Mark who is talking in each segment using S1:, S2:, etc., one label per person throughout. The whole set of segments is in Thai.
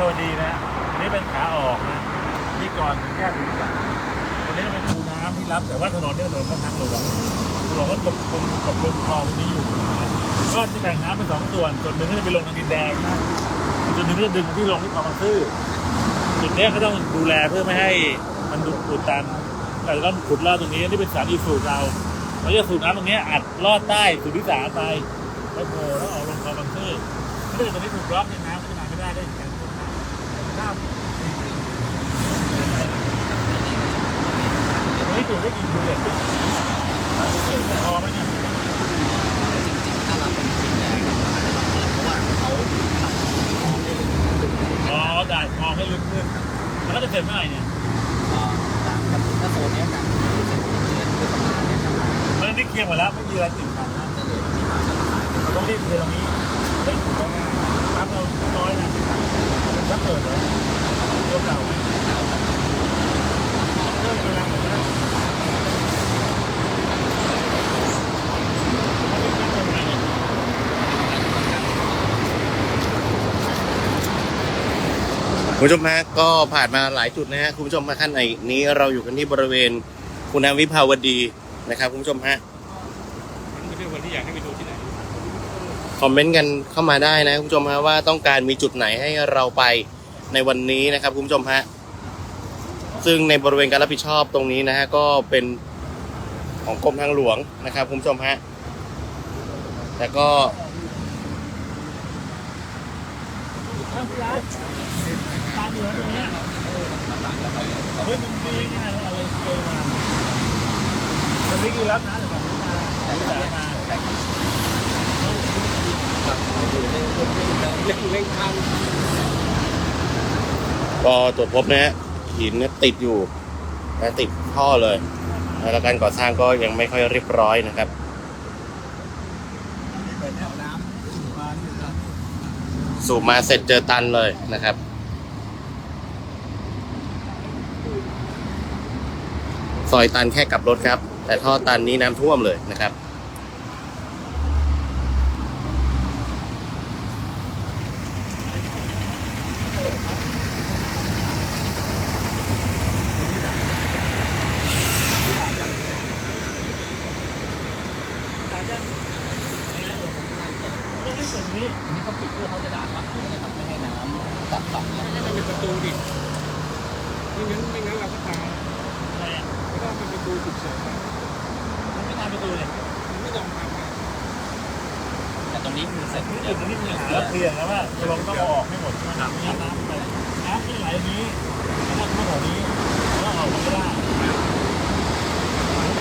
S1: โรดีนะอันนี้เป็นขาออกนะที่ก่อนแยกถึงกันอันนี้เป็นคูน้ำที่รับ แต่ว่าถนนเนี่ยถนนค่อนข้างหลวงหลวงก็ตกลงกบกลมคลองตรงนี้อยู่ก็จะแบ่งน้ำเป็นสองส่วนส่วนหนึ่งก็จะไปลงทางดินแดงนะส่วนหนึ่งก็จะดึงที่ลงที่คลองซื่อจุดนี้ก็ต้องดูแลเพื่อไม่ให้มันดูดตันแต่ต้องขุดลอดตรงนี้นี่เป็นสารอีสูตรเราเราจะสูบน้ำตรงนี้อัดลอดใต้สูบที่สามไปแล้วโผล่แล้วออกลงคลองบางซื่อถ้าเกิดตรงนี้ถูกล็อกเนี่ยน้ำก็จะมาไม่ได้ได้ เหมือนกันน้ำเฮ้ยตัวได้กินดูเลยพอไหมเนี่ย
S2: จริงๆถ้าเราเป็นสีแดงเพราะว่าเขาทำมองได้ลึก
S1: อ๋อได้มองให้ลึกขึ้นแล้วก็จะเสร็จเมื่อไหร่เนี่ย
S2: ตามกับถ้าโซนนี้กันเสร็จเดือนพฤษภาเนี่ยครับ
S1: มันนี่เคลียร์หมดแล้วไม่มีอะไรติดขัดนะ
S2: จะเยือที่มาจะขาย
S1: ต้องรีบเคลียร์ตรงนี้เฮ้ยถูกต้องน้ำเราน้อยนะ ถ้าเปิดเลยตัวเก่าเริ่มกำลังหมดแล้ว
S3: คุณผู้ชมฮะก็ผ่านมาหลายจุดนะฮะคุณผู้ชมมาขั้นในนี้เราอยู่กันที่บริเวณคุณาวิภาวดีนะครับคุณผู้ชมฮะ
S1: ไม่ใช่วันที่อยากให้ไปดู
S3: คอมเมนต์กันเข้ามาได้นะคุณผู้ชมฮะว่าต้องการมีจุดไหนให้เราไปในวันนี้นะครับคุณผู้ชมฮะซึ่งในบริเวณการรับผิดชอบตรงนี้นะฮะก็เป็นของกรมทางหลวงนะครับคุณผู้ชมฮะแต่ก็
S1: มันไมามันนี่คือรับนะหรือเก็
S3: ตรวจพบนะฮะหินเนี่ยติดอยู่นะติดท่อเลยนะแล้วการก่อสร้างก็ยังไม่ค่อยเรียบร้อยนะครับสูบมาเสร็จเจอตันเลยนะครับซอยตันแค่กลับรถครับ แต่ท่อตันนี้น้ำท่วมเลยนะครับ
S2: นี่เขาปิดเพื่อเขาจะด่าครับนะครับไม่ให้น้ำตัดฝั่งเนี่ย
S4: ไม่เป็นประตูดิไม่งั้นไม่งั้นเราก็ตาย
S1: อะไรอะ
S4: ไม่ต้องเป็นประตูฉุกเฉินอะ
S1: มันไม่ทำประตูเลย
S4: มันไม่ยอมทำอะ
S2: แต่ตรงนี้คือเสร็ จุด
S1: นี้มีปัญหาแล้วเคลียร์แล้วว่าจะลงต้องออกให้หมดใช่ไหมน้ำน้ำไปน้ำที่ไหลนี้แล้วก็ท่อนี้แล้วออกไม่ได้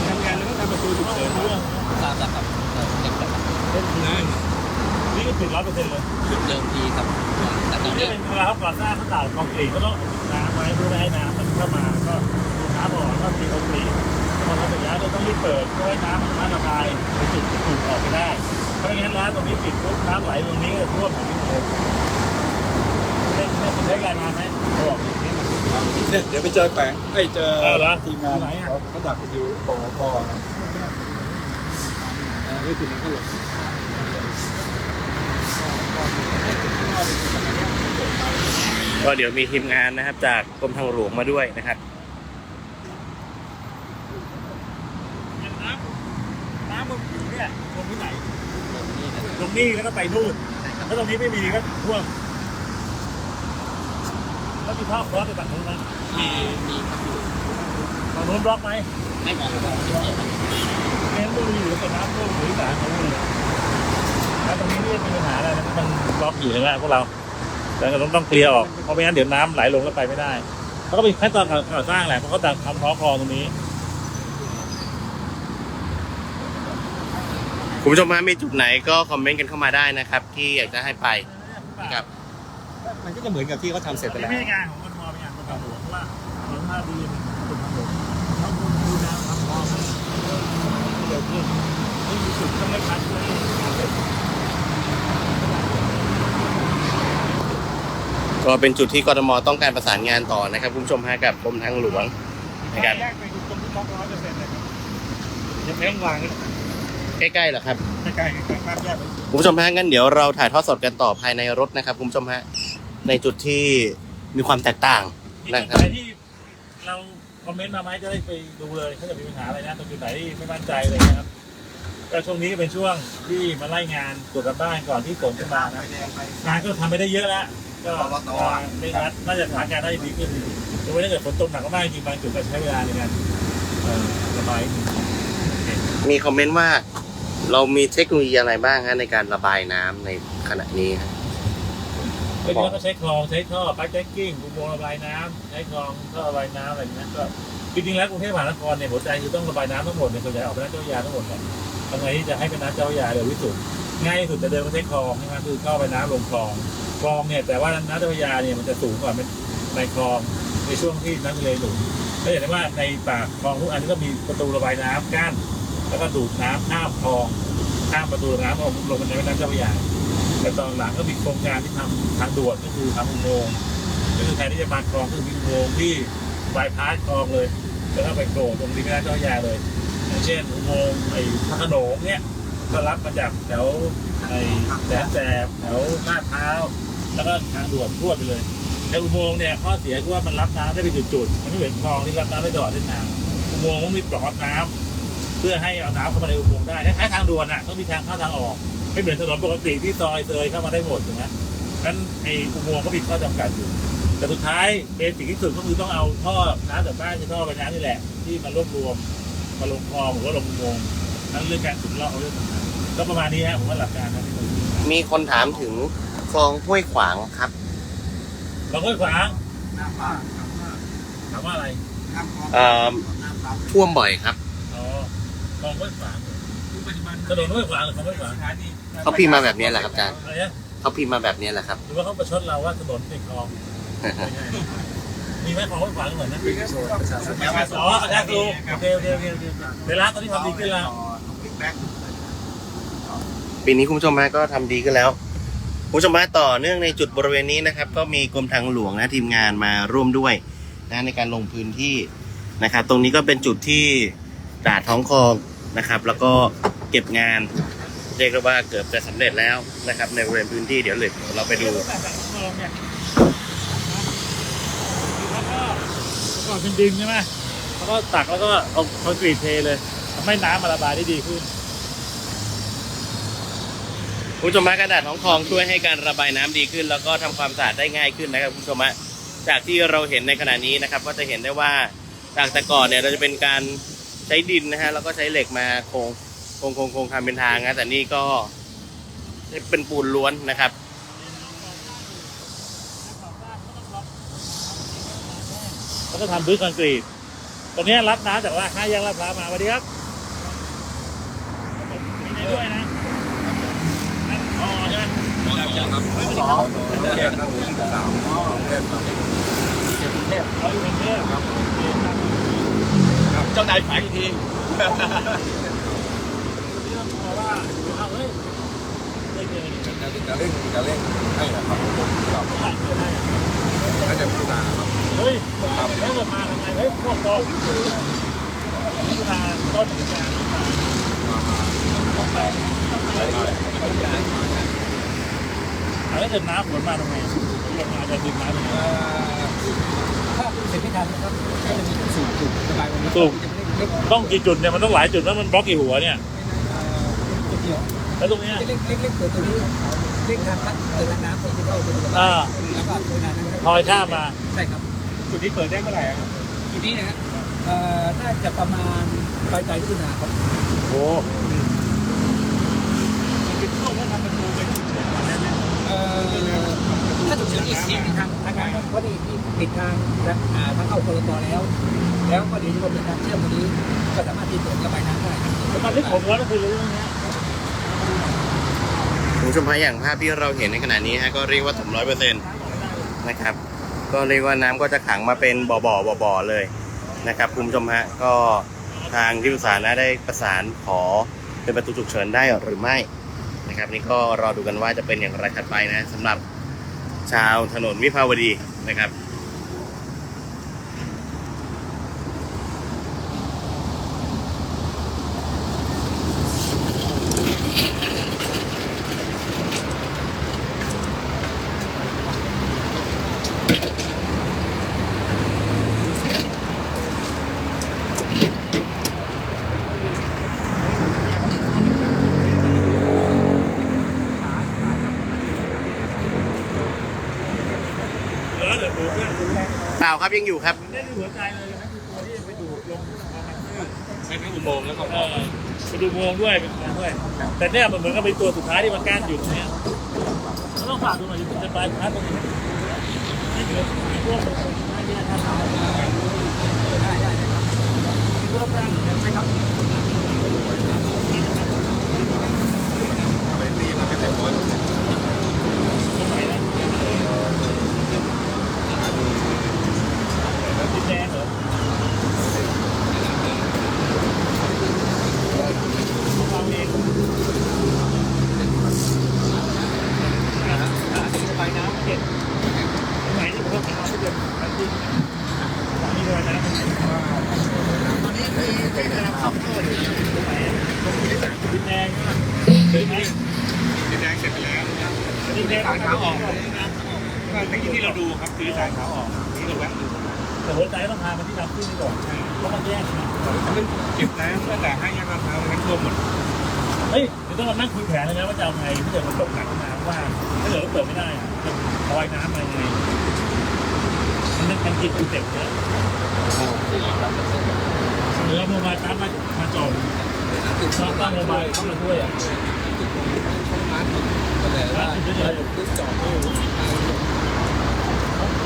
S4: ทำงานแล้วก็ทำประตูฉุกเฉิน
S1: เรื่อง
S2: ทราบแล้วครับเด็กแบบ
S4: นั่น
S1: นี่ก็ติดร้อยเปอร์เซ็นต์เลย
S2: จุดเดิมทีครับแต่ตอ
S1: น
S2: นี้
S1: เป็นเวลาเขาก่อสร้างเขาต่างคอนกรีตก็ต้องน้ำไว้เพื่อไม่ให้น้ำมันเข้ามาก็ดูน้ำออกก็มีคอนกรีตพอทำเสร็จแล้วเราต้องรีบเปิดเพื่อให้น้ำมันสามาระบายในจุดที่ถูกออกไปได้ เพราะไม่งั้นร้านตรงนี้ปิดปุ๊บน้ำไหลตรงนี้ก็ท่วมตรงนี้เลยได้ได้ใช้การงานไหมบอกนิดนึง
S4: เนี่ยเดี๋ยวไปเจอแปงไอ้ยเจอ
S1: เออเหรอ
S4: ทีมงาน
S1: ที่ไหนอะ
S4: เขาเขาดักอยู่ปอปอนะอ่านี่ทีนั้นก็หลบ
S3: ก็เดี๋ยวมีทีมงานนะครับ จากกรมทางหลวงมาด้วยนะครับ
S1: น้ำน้ำมันอยู่เนี่ยตรงที่ไหน
S2: ตรงนี้นะ
S1: ต รงนี้แล้วก็ไปนู่นถ้าตรงนี้ไม่มีก็ท่วมแล้วมีท่อคลอสไปฝั่งนู้นไหม
S2: มีมีครับอยู่
S1: ฝั่งนู้นบล็อกไหม
S2: ไม่มองมองที่เนี่ยครับ
S1: เน้นดูอยู่กับน้ำท่วมหรือสารของนู่นเลยแล้วตรงนี้นี่เป็นปัญหาอะไรนะมันบล็อกอยู่ใช่ไหมพวกเราแต่ก็ต้องต้องเคลียร์ออกเพราะไม่งั้นเดี๋ยวน้ำไหลลงแล้วไปไม่ได้เขาก็เป็นขั้นตอนการก่อสร้างแหละเพราะเขาทำท้อคลองตรงนี้
S3: คุณผู้ชมฮะมีจุดไหนก็คอมเมนต์กันเข้ามาได้นะครับ ที่อยากจะให้ไปนะครับ
S4: มันก็จะเหมือนกับที่เขาทำเสร็จไป
S1: ไม่
S4: แล้ว
S1: ใช่งานของกทมเป็นงานของทางหลวงเพราะว่าหลวงมาดีมันกลุ่มทางหลวงเขาดูดูแนวทำคลองให้เร็วขึ้นไม่มีจุดต้องไม่พัดเลยงานเสร็จ
S3: ก็เป็นจุดที่กทมต้องการประสานงานต่อนะครับคุณผู้ชมฮะกับกรมทางหลวงนะครับ
S1: แยกไปตรงที่บล็อกร้อยเปอร์เซ็นต์เลยครับยังไม่ต้องวางกัน
S3: ใกล้ๆเหรอครับ
S1: ใกล้ๆกันภาพแยกไป
S3: คุณผู้ชมฮะงั้นเดี๋ยวเราถ่ายทอดสดกันต่อภายในรถนะครับคุณผู้ชมฮะในจุดที่มีความแตกต่าง
S1: นี่
S3: นะ
S1: จุด
S3: ครับ
S1: ไหนที่เราคอมเมนต์มาไหมจะได้ไปดูเลยถ้าเกิดมีปัญหาอะไรนะตรงจุดไหนที่ไม่มั่นใจเลยนะครับก็ช่วงนี้เป็นช่วงที่มาไล่งานตรวจกับบ้านก่อนที่ฝนจะมานะงานก็ทำไปได้เยอะแล้วก็ไม่งั้นน่าจะสถานการณ์น่าจะดีขึ้นยกเว้นถ้าเกิดฝนตกหนักมากๆจริงๆบางจุดก็ใช้เวลาในการเอ่อระบาย
S3: มีคอมเมนต์ว่า เรามีเทคโนโลยีอะไรบ้างฮะในการระบายน้ำในขณะนี้ฮะ
S1: เป็นแล้วก็ใช้คลองใช้ท่อปั๊กแจ็คกิ้งอุโมงค์ระบายน้ำใช้คลองท่อระบายน้ำอะไรอย่างเงี้ยก็จริงๆแล้วกรุงเทพมหานครเนี่ยหัวใจคือต้องระบายน้ำทั้งหมดเนี่ยส่วนใหญ่ออกเป็นน้ำเจ้าพระยาทั้งหมดเลยทำไงที่จะให้เป็นน้ำเจ้าพระยาเร็วที่สุดง่ายที่สุดจะเดินมาใช้คลองใช่ไหมคือเข้าไปน้ำลงคลองคลองเนี่ยแต่ว่าน้ำเจ้าพระยาเนี่ยมันจะสูงกว่าในคลองในช่วงที่น้ำทะเลหนุนก็เห็นได้ว่าในปากคลองทุกอันก็มีประตูระบายน้ำกั้น แล้วก็ดูดน้ำข้ามคลองข้ามประตูน้ำลงลงไปในแม่น้ำเจ้าพระยาแต่ตอนหลังก็มีโครงการที่ทำทางด่วนก็คือทำอุโมงค์ก็คือแทนที่จะมาคลองก็คือมีอุโมงค์ที่บายพาสคลองเลยแล้วก็ไปโผล่ตรงริมแม่น้ำเจ้าพระยาเลยอย่างเช่นอุโมงค์ไอ้พระโขนงเนี่ยก็รับมาจากแถวไอ้แสนแสบแถวลาดพร้า แล้วก็ทางด่วนพรวดไปเลยแต่อุโมงค์เนี่ยข้อเสียคือว่ามันรับน้ำได้เป็นจุดๆมันไม่เหมือนคลองที่รับน้ำได้ตลอดเส้นทางอุโมงค์มันมีปลอดน้ำ เพื่อให้เอาน้ำเข้ามาในอุโมงค์ได้คล้ายๆทางด่วนอะต้องมีทางเข้าทางออกไม่เหมือนถนนปกติที่ซอยเซยเข้ามาได้หมดถูกไหมนั้นไอ้อุโมงค์ก็มีข้อจำกัดอยู่ แต่สุดท้ายเบสิกที่สุดก็คือต้องเอาท่อน้ำจากบ้านคือท่อไปน้ำนี่แหละ ที่มารวบรวมมาลงคลองหรือว่าลงอุโมงค์นั่นเรื่องการสุดเลาะเรื่องต่างๆก็ประมาณนี้ฮะผมว่าหลักการนะที่ผม
S3: มีคนถามถึงคลองห้วยขวางครับ
S1: เราก็ขวาง
S5: น้ำปลา
S1: ถามว่าอะไร
S5: น้ำปลา
S3: เอ่อ
S5: น้ำปลา
S3: ท่วมบ่อยครับ
S1: อ๋อ คลองห้วยขวาง
S5: ปัจจุบัน
S1: ถนนห้วยขวางหรือคลองห้วยขวาง
S5: สถานี
S3: เขาพิมพ์มาแบบนี้แหละครับอาจารย์
S1: อะไรนะ
S3: เขาพิมพ์มาแบบนี้แหละครับ
S1: หรือว่าเขาประชดเราว่าถนนเป็นคลองไม่ใช่มีไหมคลองห้วยขวางเหมือนนะอ๋อประชาชนโอเคโอเคโอเคโอเคเวลาตอนนี้ทำดีขึ้นแล้ว
S3: ปีนี้คุณผู้ชมฮะก็ทำดีขึ้นแล้วคุณผู้ชมฮะต่อเนื่องในจุดบริเวณนี้นะครับ ก็มีกรมทางหลวงนะทีมงานมาร่วมด้วยนะในการลงพื้นที่นะครับ ตรงนี้ก็เป็นจุดที่ ตราดท้องคลองนะครับ แล้วก็เก็บงานเรียกได้ว่าเกือบจะสำเร็จแล้วนะครับ ในบริเวณพื้นที่เดี๋ยวเลยเราไปดู
S1: แล้วก็ก่อนเป็นดินใช่ไหมแล้วก็ตักแล้วก็เอาคอนกรีตเทเลยทำให้น้ำมาระบายได้ดีขึ้น
S3: คุณผู้ชมฮะกระดาษท้องคลองช่วยให้การระบายน้ำดีขึ้น แล้วก็ทำความสะอาดได้ง่ายขึ้นนะครับคุณผู้ชมฮะจากที่เราเห็นในขณะนี้นะครับ ก็จะเห็นได้ว่าจากแต่ก่อนเนี่ยเราจะเป็นการ ใช้ดินนะฮะแล้วก็ใช้เหล็กมาโครงโครงโครงโครงทำเป็นทางนะแต่นี่ก็เป็นปูนล้วนนะครับ
S1: แล้วก็ทำพื้นคอนกรีตตรงนี้รับน้ำจากว่าห้าแยกลาดพร้าวมาสวัสดีครับมีในด้วยนะอ๋อใช่ไหม
S5: สองเจ็ดสาม
S1: เราอยู่กรุงเทพครับ
S4: เจ้านายฝ่ายที
S1: เรื่องเพราะว่าเอาเฮ้ยเล่นยังไงดี
S5: จะเล่นจะเล่นให้นะครับครับ
S1: ผ่านเกิดได้อะ
S5: แล้วจะพิจารณาครับ
S1: เฮ้ยแล้วเกิดมาทำไงเฮ้ยพวกกองพิจารณาต้นพิจารณาแล้วเกิดน้ำฝนมาทำไงลงมาจะดึงน้ำ ยังไง
S5: ถ้าเสร็จไม่ทันนะครับก็จะมีสูบสูบระบายวันนี้
S1: สูบ
S5: จะไม่เล็ก
S1: ต้องกี่จุดเนี่ยมันต้องหลายจุดแล้วมันบล็อกกี่หัวเนี่ย
S5: จุดเดียว
S1: แล้วตรงเนี้ย
S5: เล็กเล็กเล็กเปิดตัวนี้เล็กทางพัดเปิดทางน้ำเปิดที่เข้าตัวระบาย
S1: อ่า
S5: แล้วก็ตัวนั้นนะครับ
S1: พลอยข้ามมา
S5: ใช่ครับ
S1: จุดนี้เปิดได้เมื่อไหร่ครับ
S5: จุดนี้นะฮะเอ่อน่าจะประมาณปลายปลายมิถุนาครับ
S1: โอ้มันเป็นช่วงว่าทำประตูเป็นจุดเด่นอะไรเนี่ย
S5: เอ่อถ้าจุดเฉินอีกทีหนึ่ง ทางทางการพอดีที่ปิดทางอ่าทางเข้าคนละตอแล้ว แล้วก็เดี๋ยวจะมาเป็นทางเชื่อมตรงนี้ก็สามารถที่จะระบายน้ำได้
S1: ตอนที่ผมร้อนก็คือเรื่องนี้
S3: คุณผู้ชมฮะอย่างภาพที่เราเห็นในขณะนี้ฮะก็เรียกว่าถมร้อยเปอร์เซ็นต์นะครับ ก็เรียกว่าน้ำก็จะขังมาเป็นบ่อบ่อบ่อบ่อเลยนะครับคุณผู้ชมฮะก็ทางที่ปรึกษานะได้ประสานขอเป็นประตูฉุกเฉินได้หรือไม่นะครับนี่ก็รอดูกันว่าจะเป็นอย่างไรถัดไปนะสำหรับ ชาวถนนวิภาวดีนะครับ ปล่าครับยังอยู่ครับ
S1: นี่คือหัวใจเลยนะคือตัวที่ไปดูลงมามันคือ
S4: ใช้ทั้งอุโมงค์แล้วก็
S1: ไปดูวงด้วยเป็นงานด้วย แต่เนี่ยมันเหมือนกับเป็นตัวสุดท้ายที่มันกั้นอยู่ตรงเนี้ยต้องฝากดูหน่อยจะจะไปพาร์ทตรงนี้นี่คือพวกตรงนี้ที่ท่านทำ
S5: ได้ได้ครับมีรถนั่งไหมครับ
S1: ตรงไหนนะดินแดงเหรอเราเอง
S5: ไปน้ำเก็บ
S1: ตรงไหนที่ผมต้องทำให้เกิดการจริงตรงนี้ด้วยนะ
S5: ตอนนี้มีที่กำลังซ่อมท่ออยู่
S1: ตรงไหนดินแดงใช่ไหม
S4: ดินแดงเสร็จไปแล้ว
S1: ดินแดง
S4: ทางขาออกก็เมื่อกี้ที่เราดูครับ คือทางขาออกที่เราแวะดู
S1: แต่หัวใจต้องพามาที่น้ำขึ้นนี่ก่อนแล้วมันแยกนะ
S4: มันเก็บน้ำตั้งแต่ให้ยางมะพร้าวมันท่วมหมด
S1: เฮ้ยเดี๋ยวต้องมานั่งคุยแผนเลยนะว่าจะเอาไงถ้าเกิดมันตกหนักขึ้นมาว่าถ้าเกิดว่าเปิดไม่ได้อะจะลอยน้ำอะไรยังไงมันนึกมันจิตมันเจ็บเนี่ยหรือเอาโมบายปั๊มมามาจอดต้องตั้งโมบายเข้ามาด้วยอะร้านจุดเดียวเลยต้องคุยมาใช่ไม่กี่จุดมาแล้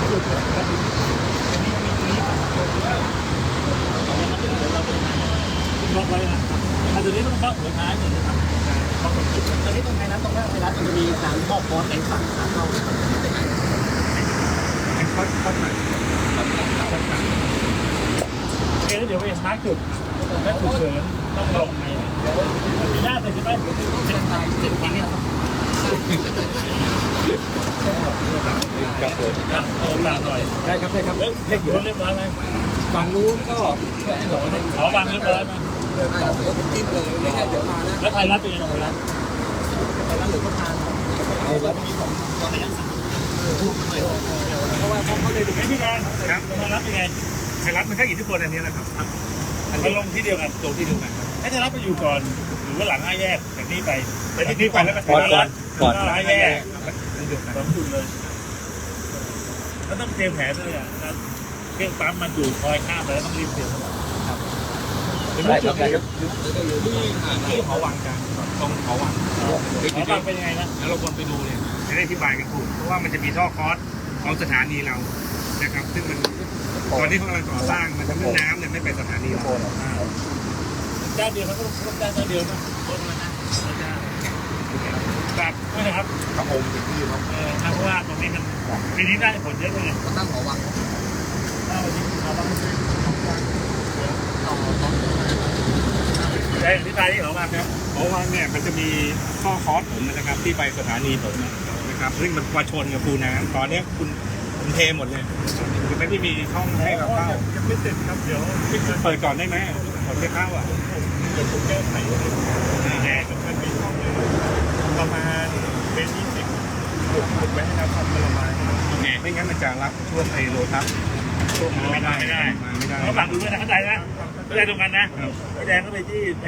S1: วจุดแล้วอันนี้มีนี้ล็อกไว้นะอันนี้ต้องเข้าหัวท้ายหนึ่งนะครับเข้าตรงจุด
S5: ตอนนี้ตรงไหนนะตรงหน้าไทยรัฐมันจะมีการท่อคอร์สในฝั่งขาเข้า
S4: ค่อยค่อยมา
S1: เอ๊ะเดี๋ยวไปมาร์กจุดแล้วฉุกเฉินต้องลงไหน มีหน้าเป็นใช่ไหม
S5: เป็นตายเจ็ดวันเนี่ยครับ
S4: ผม
S1: ครับเออตาหน่อย
S5: ได้ครับได้ครับ
S1: เล็กเล็กอยู่เรียบร้อยไหม
S5: ฝั่งนู้นก็
S1: ขอวางเรียบร้อยไหม
S5: ต่อเดี๋ยวผมจิ้มเลยไม่ใช่เดี๋ยวมา
S1: แล้วไทยรัฐเป็นยังไงไทยรัฐ
S5: ไทยรัฐหรือก็ทานไทยรัฐมีของตอนระยะสามเพราะว่าเขาเขาเลยดู
S1: ไอ้พี่แดงครับไทยรัฐเป็นไง
S4: ไทยรัฐมันแค่อิทธิพลอันนี้นะครับ
S1: มันลงที่เดียวกัน
S4: ตรงที่เดียวกัน
S1: อ้ไทยรัฐไปอยู่ก่อน หรือว่าหลังห้าแยกจากนี้ไปไปที่นี่ไปแล้วก็ไท
S4: ก่อน
S1: ยรัฐ
S4: ก่อน
S1: ห้าแยก
S4: เดียวกัน
S1: สองจุดเลยแล้วต้องเตรียมแผนด้วยอะเครื่องปั๊มมันอยู่คอยข้ามไปแล้วต้องรีบเตรียมเป็นจุดที่
S4: ที่ที่หอวังกันตรงหอวัง
S1: ขอฟังเป็นยังไงนะ
S4: แล้วเราควรไปดูเนี่ยจะได้อธิบายกันถูกเพราะว่ามันจะมีท่อคอร์สของสถานีเรานะครับ ซึ่งมันตอนที่เขากำลังก่อสร้างมันทำให้น้ำเนี่ยไม่ไปสถานีเรา
S1: เจ้าเดียวมันก็ต้องจ้างเจ้าเดียวนะรถมันนะแบบไม่นะครับ
S4: กระโองถึงที่เขา
S1: เออเพราะว่าตรงนี้มันปีนี้ได้ผลเยอะเลย
S5: ตั้งหอวัง
S1: ถ้าวันนี้เขาต้อง
S5: ต่อต่อ
S1: ได้ที่ตายที่เขามาครับ
S4: หอวังเนี่ยมันจะมีท่อคอร์สผมนะครับ ที่ไปสถานีผมนะครับซึ่งมันมาชนกับคูน้ำตอนนี้คุณคุณเทหมดเลยคือไม่ได้มีช่องให้เราเข้า
S1: ยังไม่เสร็จครับเดี๋ยว
S4: เปิดก่อนได้ไหม ก่อนไม่เข้าอะ
S1: เดี๋ยวผมแก้ไขแก้มันมีช่องเลยประมาณเป็นยี่สิบหกไว้ให้เราทำประมาณ
S4: โอเคไม่งั้นมันจะรับช่วงไอโรทัสช่วง
S1: ไม่ได้ไม่ได้
S4: มาไม่ได้
S1: เขาฝากดูด้วยนะเข้าใจนะเข้าใจตรงกันนะพี่แดงก็ไปที่ไป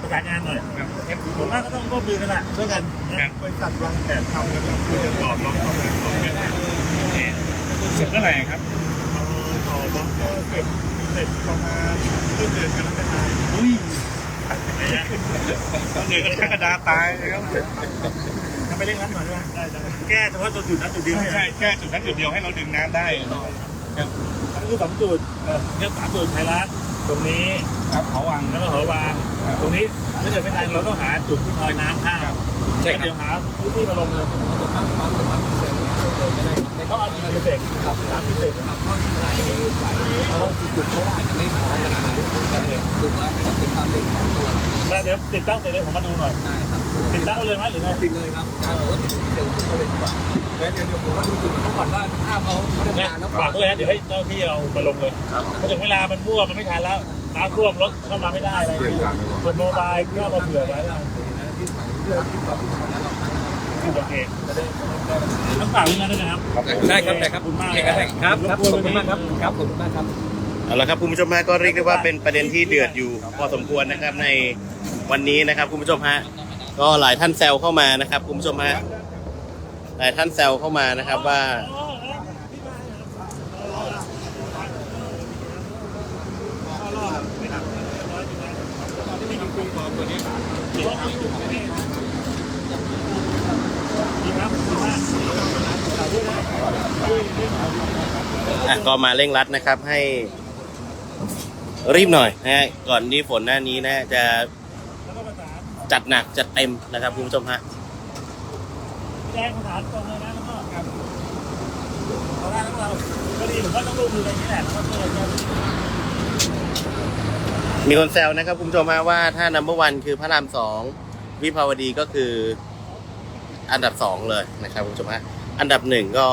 S1: ประสานงานหน่อย
S4: ครับ
S1: ผมว่าก็ต้องร่วมมือกันแหละด้วยกันนะบริษัทวางแผนทำกันแล้วคุยกันก่อนลองทำกันก่อนกัน
S4: โอเคเสร็จเมื่อไหร่ครับ
S1: เอาต่อบล็อกก็เสร็จ เสร็จประมาณต้นเดือนกันแล้วกันนะ
S4: อุ้ย
S1: ไม่นะ
S4: ต้องเดือนกรกฎาตายเลยครับ
S1: ทำไปเร่งรัดหน่อยด้วยได้ได้แก้เฉพาะตัวจุดนั้นจุดเดียว
S4: ใช่
S1: ให้
S4: ใช่แค่จุดนั้นจุดเดียวให้เราดึงน้ำได้
S1: อันนี้คือสองจุดเออเนี่ยสามจุดไทยรัฐตรงนี้
S4: ครับหอวัง
S1: แล้วก็หอวาง ตรงนี้ถ้าเกิดไม่ทันเราต้องหาจุดที่ลอยน้ำข้าม
S4: ใช่ครับ
S1: เดี๋ยวหาพื้นที่มาลงเลย
S5: ปั๊มปั๊มหรือปั๊มเสร็จไม่ได้ครับ
S1: เอาอินเทอร์เน็ตครับสามอินเทอร์เน็ต
S5: ครับข้อที่ไหนเขาจุดเขาอาจจะไม่พอขนาดนั้นดูว่าเป็นความเร็วของตัว
S1: แล้วเดี๋ยวติดตั้งเสร็จเลยผมมาดูหน่อย
S5: ได้ครับ
S1: ติดตั้งเลยไหมหรือไง
S5: ติดเลยครับการรถเร็วเขาเลยดีกว่าแล้วเดี๋ยวผมว่าดูจุดเขาก่อนว่าถ้าเขาเขาทำ
S1: เนี่ย
S5: งานแล้ว
S1: ฝากด้วยนะเดี๋ยวให้เจ้าที่เรามาลงเลยพอถึงเวลามันมั่วมันไม่ทันแล้วน้ำท่วมรถเข้ามาไม่ได้อะไรส่วนโมบายก็มาเผื่อไว้แล้ว โอเคต้องฝากไว้นะด้วยนะครับ
S5: ได้ครับได้ครับ
S1: ขอบคุณมาก
S5: ครับครับขอบคุณมากครับครับขอบคุณมากครับ
S3: เอาละครับคุณผู้ชมฮะก็เรียกได้ว่าเป็นประเด็นที่เดือดอยู่พอสมควรนะครับในวันนี้นะครับคุณผู้ชมฮะก็หลายท่านแซวเข้ามานะครับคุณผู้ชมฮะหลายท่านแซวเข้ามานะครับว่า อะก็มาเร่งรัดนะครับให้รีบหน่อยนะฮะก่อนที่ฝนหน้านี้นะฮะจะจัดหนักจัดเต็มนะครับคุณผู้ชมฮะ
S1: แจ้งสถานตรงเลยนะแล้วก็ครับเอาได้ทั้งเราก็ดีผมว่าต้องร่วมมือกันนี่แหละแล้วก็ช่วยกัน
S3: มีคนแซวนะครับคุณผู้ชมฮะว่าถ้านัมเบอร์วันคือพระรามสองวิภาวดีก็คืออันดับสองเลยนะครับคุณผู้ชมฮะอันดับหนึ่งก็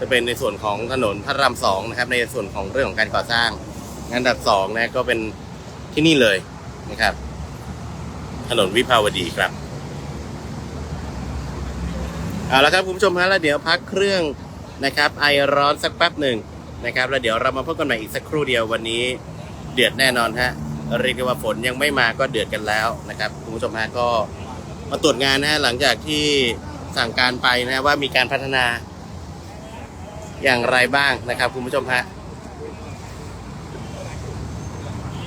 S3: จะเป็นในส่วนของถนนพระรามสองนะครับในส่วนของเรื่องของการก่อสร้างอันดับสองนะก็เป็นที่นี่เลยนะครับ ถนนวิภาวดีครับเอาละครับคุณผู้ชมฮะแล้วเดี๋ยวพักเครื่องนะครับ ไอร้อนสักแป๊บหนึ่งนะครับ แล้วเดี๋ยวเรามาพบกันใหม่อีกสักครู่เดียววันนี้ เดือดแน่นอนฮะเรียกได้ว่าฝนยังไม่มาก็เดือดกันแล้วนะครับคุณผู้ชมฮะก็มาตรวจงานนะฮะหลังจากที่สั่งการไปนะฮะว่ามีการพัฒนา อย่างไรบ้างนะครับคุณผู้ชมฮะ